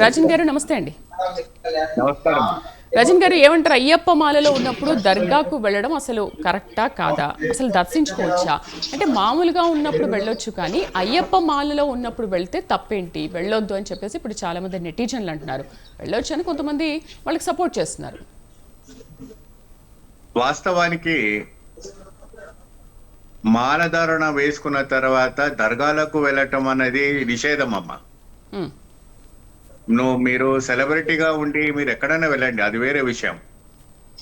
రజన్ గారు నమస్తే అండి. నమస్కారం. రజన్ గారు ఏమంటారు? అయ్యప్ప మాలలో ఉన్నప్పుడు దర్గాకు వెళ్ళడం అసలు కరెక్టా కాదా? అసలు దర్శించుకోవచ్చా? అంటే మామూలుగా ఉన్నప్పుడు వెళ్ళొచ్చు కానీ అయ్యప్ప మాలలో ఉన్నప్పుడు వెళ్తే తప్పేంటి? వెళ్ళొద్దు అని చెప్పేసి ఇప్పుడు చాలా మంది నెటిజన్లు అంటున్నారు. వెళ్ళొచ్చు అని కొంతమంది వాళ్ళకి సపోర్ట్ చేస్తున్నారు. వాస్తవానికి మాలధారణ వేసుకున్న తర్వాత దర్గాలకు వెళ్ళటం అనేది నిషేధం అమ్మ. నువ్వు మీరు సెలబ్రిటీగా ఉండి మీరు ఎక్కడైనా వెళ్ళండి అది వేరే విషయం.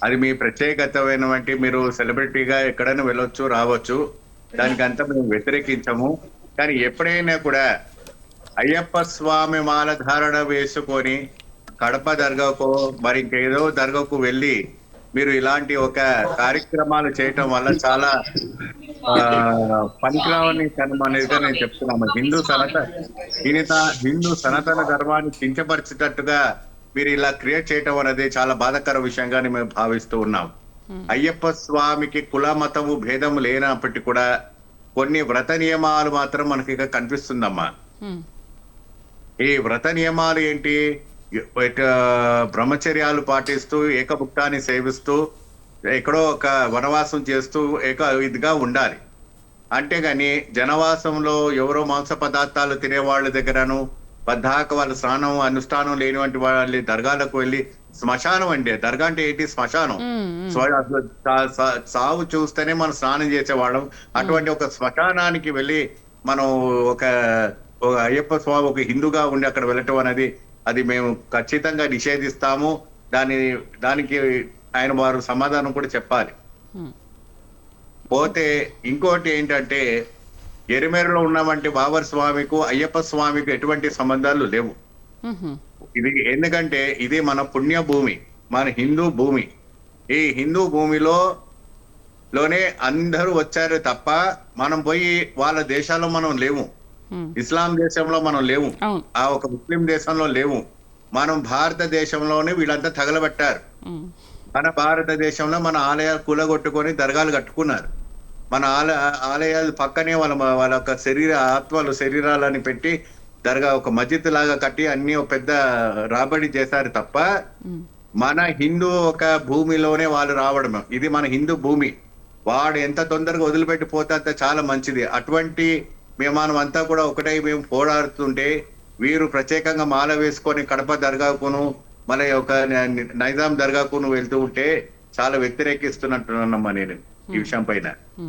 అది మీ ప్రత్యేకతమైనటువంటి మీరు సెలబ్రిటీగా ఎక్కడైనా వెళ్ళొచ్చు రావచ్చు. దానికంతా మేము వ్యతిరేకించము. కానీ ఎప్పుడైనా కూడా అయ్యప్ప స్వామి మాల ధారణ వేసుకొని కడప దర్గాకు మరి ఇంకేదో దర్గాకు వెళ్ళి మీరు ఇలాంటి ఒక కార్యక్రమాలు చేయటం వల్ల చాలా పనికిరావని తనం అనేదిగా నేను చెప్తున్నాను హిందూ సనత దీనిత హిందూ సనాతన ధర్మాన్ని కించపరిచేటట్టుగా మీరు ఇలా క్రియేట్ చేయటం అనేది చాలా బాధాకర విషయంగా మేము భావిస్తూ ఉన్నాం. అయ్యప్ప స్వామికి కుల మతము భేదము లేనప్పటికీ కూడా కొన్ని వ్రత నియమాలు మాత్రం మనకి ఇక కనిపిస్తుందమ్మా. ఈ వ్రత నియమాలు ఏంటి? బ్రహ్మచర్యాలు పాటిస్తూ ఏకభుక్తాన్ని సేవిస్తూ ఎక్కడో ఒక వనవాసం చేస్తూ ఏక ఇదిగా ఉండాలి. అంతేగాని జనవాసంలో ఎవరో మాంస పదార్థాలు తినే వాళ్ళ దగ్గరను పద్దాక వాళ్ళ స్నానం అనుష్ఠానం లేనివంటి వాళ్ళ దర్గాలకు వెళ్ళి శ్మశానం అండి. దర్గా అంటే ఏంటి? శ్మశానం. సావు చూస్తేనే మనం స్నానం చేసేవాళ్ళం. అటువంటి ఒక శ్మశానానికి వెళ్ళి మనం ఒక ఒక అయ్యప్ప స్వామి ఒక హిందూగా ఉండి అక్కడ వెళ్ళటం అనేది అది మేము ఖచ్చితంగా నిషేధిస్తాము. దాని దానికి ఆయన వారు సమాధానం కూడా చెప్పాలి. పోతే ఇంకోటి ఏంటంటే ఎరిమేరులో ఉన్నవంటి బాబర్ స్వామికు అయ్యప్ప స్వామికి ఎటువంటి సంబంధాలు లేవు. ఇది ఎందుకంటే ఇది మన పుణ్య భూమి మన హిందూ భూమి. ఈ హిందూ భూమిలో లోనే అందరూ వచ్చారు తప్ప మనం పోయి వాళ్ళ దేశాల్లో మనం లేవు. ఇస్లాం దేశంలో మనం లేవు ఆ ఒక ముస్లిం దేశంలో లేవు మనం భారతదేశంలోనే వీళ్ళంతా తగలబెట్టారు. మన భారతదేశంలో మన ఆలయాలు కూలగొట్టుకొని దర్గాలు కట్టుకున్నారు. మన ఆల ఆలయాలు పక్కనే వాళ్ళ వాళ్ళ యొక్క శరీర ఆత్మలు శరీరాలని పెట్టి దర్గా ఒక మస్జిద్ లాగా కట్టి అన్ని ఒక పెద్ద రాబడి చేశారు తప్ప. మన హిందూ ఒక భూమిలోనే వాళ్ళు రావడం ఇది మన హిందూ భూమి. వాడు ఎంత తొందరగా వదిలిపెట్టి పోతే అంత చాలా మంచిది. అటువంటి మేము మనం అంతా కూడా ఒకటై మేము పోరాడుతుంటే వీరు ప్రత్యేకంగా మాల వేసుకొని కడప దర్గాకును మన యొక్క నైజాం దర్గాకును వెళ్తూ ఉంటే చాలా వ్యతిరేకిస్తున్నట్టున్నామ్మా నేను ఈ విషయం పైన.